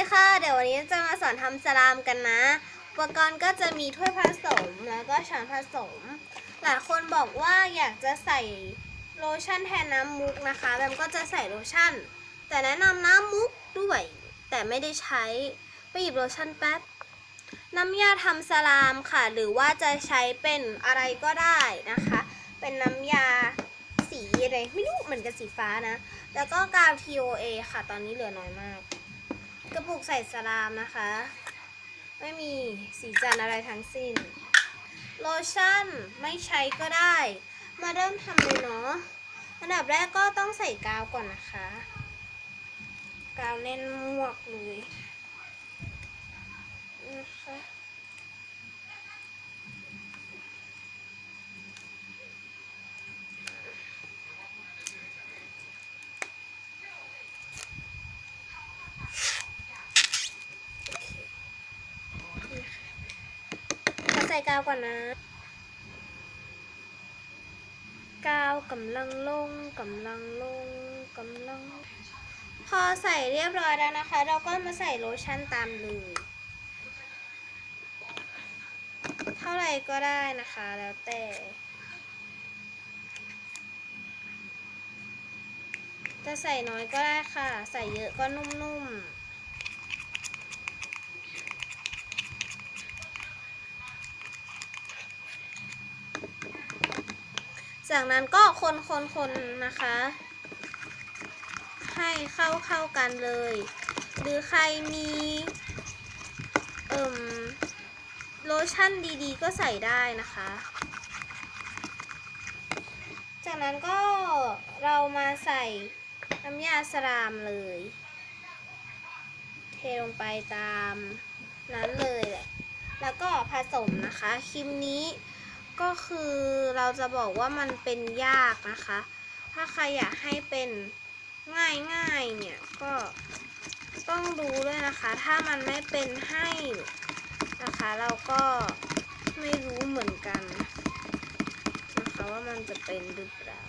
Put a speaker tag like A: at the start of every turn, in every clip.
A: ดีค่ะ เดี๋ยววันนี้จะมาสอนทำสลามกันนะ อุปกรณ์ก็จะมีถ้วยผสมแล้วก็ช้อนผสม หลายคนบอกว่าอยากจะใส่โลชั่นแทนน้ำมุกนะคะแบมก็จะใส่โลชั่น แต่แนะนำน้ำมุกด้วย แต่ไม่ได้ใช้ ไปหยิบโลชั่นแป๊บ น้ำยาทำสลามค่ะ หรือว่าจะใช้เป็นอะไรก็ได้นะคะ เป็นน้ำยาสีอะไรไม่รู้เหมือนกับสีฟ้านะ แล้วก็กาว TOA ค่ะ ตอนนี้เหลือน้อยมาก กระปุกใส่สลามนะคะ ไม่มีสีจันอะไรทั้งสิ้น โลชั่นไม่ใช้ก็ได้ มาเริ่มทำเลยเนาะอันดับแรกก็ต้องใส่กาวก่อนนะคะ กาวแน่นมวกเลยนะคะ ใส่กาวก่อนนะ กาวกำลังลงกำลังลงกำลัง พอใส่เรียบร้อยแล้วนะคะ เราก็มาใส่โลชั่นตามเลยเท่าไหร่ก็ได้นะคะแล้วแต่จะใส่น้อยก็ได้ค่ะ ใส่เยอะก็นุ่มๆ จากนั้นก็คนคนคนนะคะ ให้เข้าเข้ากันเลย หรือใครมีเอ่มโลชั่นดีๆ ก็ใส่ได้นะคะ จากนั้นก็เรามาใส่น้ำยาสลามเลย เทลงไปตามนั้นเลยแหละ แล้วก็ผสมนะคะครีมนี้ ก็คือเราจะบอกว่ามันเป็นยากนะคะ ถ้าใครอยากให้เป็นง่ายๆเนี่ยก็ต้องดูด้วยนะคะ ถ้ามันไม่เป็นให้นะคะ เราก็ไม่รู้เหมือนกันนะคะว่ามันจะเป็นหรือเปล่า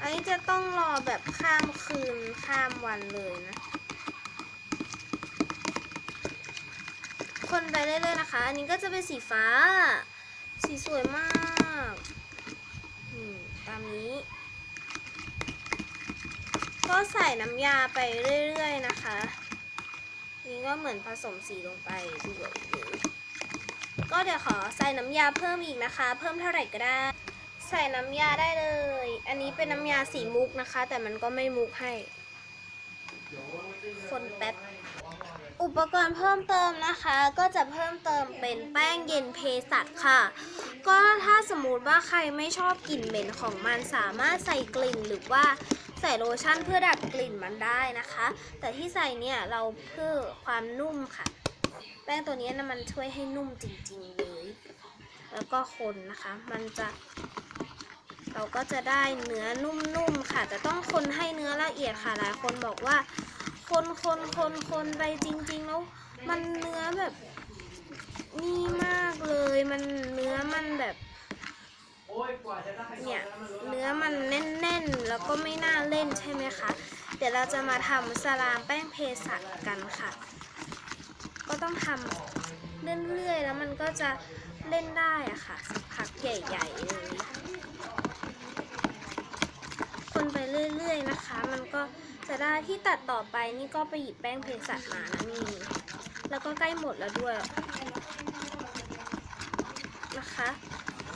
A: อันนี้จะต้องรอแบบข้ามคืนข้ามวันเลยนะ คนไปเรื่อยๆนะคะ อันนี้ก็จะเป็นสีฟ้า สีสวยมากตามนี้ ก็ใส่น้ำยาไปเรื่อยๆนะคะ นี่ก็เหมือนผสมสีลงไปด้วยเลยก็เดี๋ยวขอใส่น้ำยาเพิ่มอีกนะคะ เพิ่มเท่าไหร่ก็ได้ ใส่น้ำยาได้เลย อันนี้เป็นน้ำยาสีมุกนะคะ แต่มันก็ไม่มุกให้ คนแป๊บ อุปกรณ์เพิ่มเติมนะคะ ก็จะเพิ่มเติมเป็นแป้งเย็นเพสัตค่ะ ก็ถ้าสมมติว่าใครไม่ชอบกลิ่นเหม็นของมันสามารถใส่กลิ่นหรือว่าใส่โลชั่นเพื่อดับกลิ่นมันได้นะคะ แต่ที่ใส่เนี่ยเราเพื่อความนุ่มค่ะ แป้งตัวนี้นะมันช่วยให้นุ่มจริงๆเลย แล้วก็คนนะคะ มันจะ เราก็จะได้เนื้อนุ่มๆค่ะ แต่ต้องคนให้เนื้อละเอียดค่ะหลายคนบอกว่า คนคนคนคนไปจริงๆแล้วมันเนื้อแบบนี่มากเลยมันเนื้อมันแบบเนี่ยเนื้อมันแน่นๆ แล้วก็ไม่น่าเล่นใช่ไหมคะ เดี๋ยวเราจะมาทำสลามแป้งเพสัตกันค่ะ ก็ต้องทำเรื่อยๆ แล้วมันก็จะเล่นได้อะค่ะสักพักใหญ่ๆเลยคนไปเรื่อยๆนะคะ มันก็ จะได้ที่ตัดต่อไปนี่ก็ไปหยิบแป้งเพสัตมานะนี่ แล้วก็ใกล้หมดแล้วด้วยนะคะ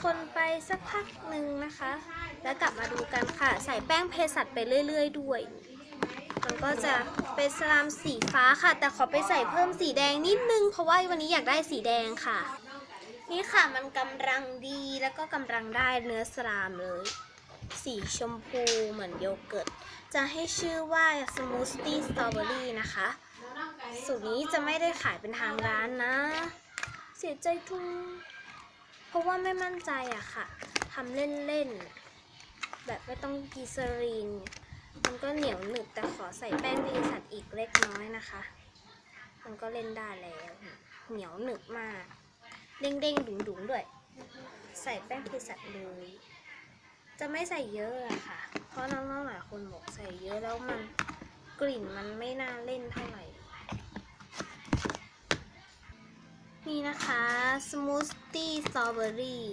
A: คนไปสักพักหนึ่งนะคะ แล้วกลับมาดูกันค่ะ ใส่แป้งเพสัตไปเรื่อย ๆ ด้วย มันก็จะเป็นสลามสีฟ้าค่ะ แต่ขอไปใส่เพิ่มสีแดงนิดนึง เพราะว่าวันนี้อยากได้สีแดงค่ะ นี่ค่ะมันกำลังดีแล้วก็กำลังได้เนื้อสลามเลย สีชมพูเหมือนโยเกิร์ต จะให้ชื่อว่าสมูทตี้สตรอเบอรี่นะคะ สูตรนี้จะไม่ได้ขายเป็นทางร้านนะ เสียใจจุงเพราะว่าไม่มั่นใจอะค่ะทำเล่นๆ แบบไม่ต้องกีซารีน มันก็เหนียวหนึบแต่ขอใส่แป้งเพสัตอีกเล็กน้อยนะคะ มันก็เล่นได้แล้ว เหนียวหนึบมาก เด้งๆดุ๋งๆด้วย ใส่แป้งเพสัตเลย จะไม่ใส่เยอะอะค่ะ เพราะน้องๆหลายคนบอกใส่เยอะแล้วมันกลิ่นมันไม่น่าเล่นเท่าไหร่ นี่นะคะสมูทตี้สตรอเบอรี่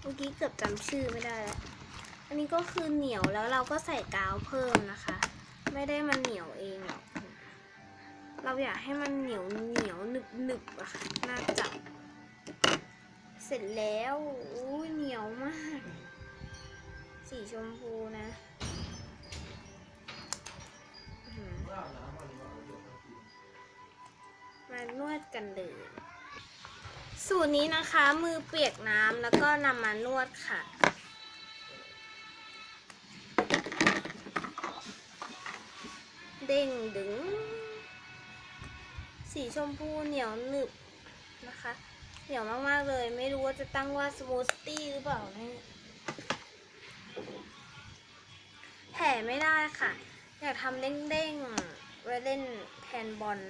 A: เมื่อกี้เกือบจำชื่อไม่ได้แล้วอันนี้ก็คือเหนียวแล้วเราก็ใส่กาวเพิ่มนะคะ ไม่ได้มันเหนียวเองหรอก เราอยากให้มันเหนียวเหนียวหนึบหนึบอะค่ะน่าจับ เสร็จแล้วอุ้ยเหนียวมาก สีชมพูนะมานวดกันเลย สูตรนี้นะคะมือเปียกน้ำแล้วก็นำมานวดค่ะเด้งดึง สีชมพูเหนียวหนึบนะคะ เหนียวมากๆเลย ไม่รู้ว่าจะตั้งว่าสมูทตี้หรือเปล่าเนี่ยแผ่ไม่ได้ค่ะ อยากทำเด้งๆไว้เล่นแทนบอล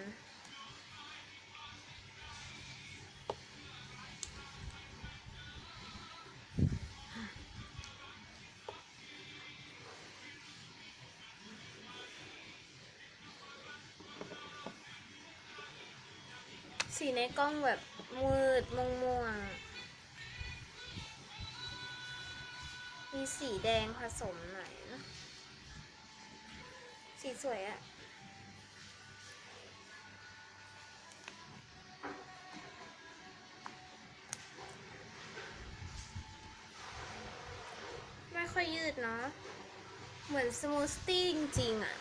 A: สีในกล้องแบบมืดม่วงม่วงมีสีแดงผสมหน่อยนะ สีสวยอะไม่ค่อยยืดเนาะ เหมือนสมูทตี้จริงๆอะ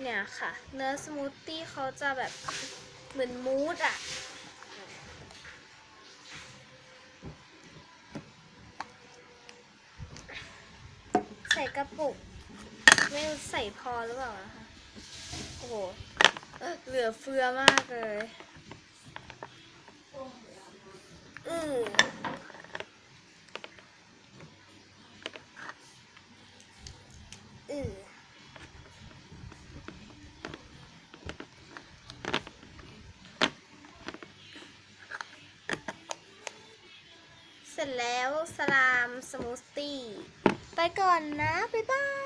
A: เนี่ยค่ะ เนื้อสมูทตี้เขาจะแบบ เหมือนมูสอะใส่กระปุก ไม่ใส่พอหรือเปล่าคะโอ้โห เหลือเฟือมากเลย อืออือ ร็จแล้วสลามสมูทตี้ไปก่อนนะ บ๊ายบาย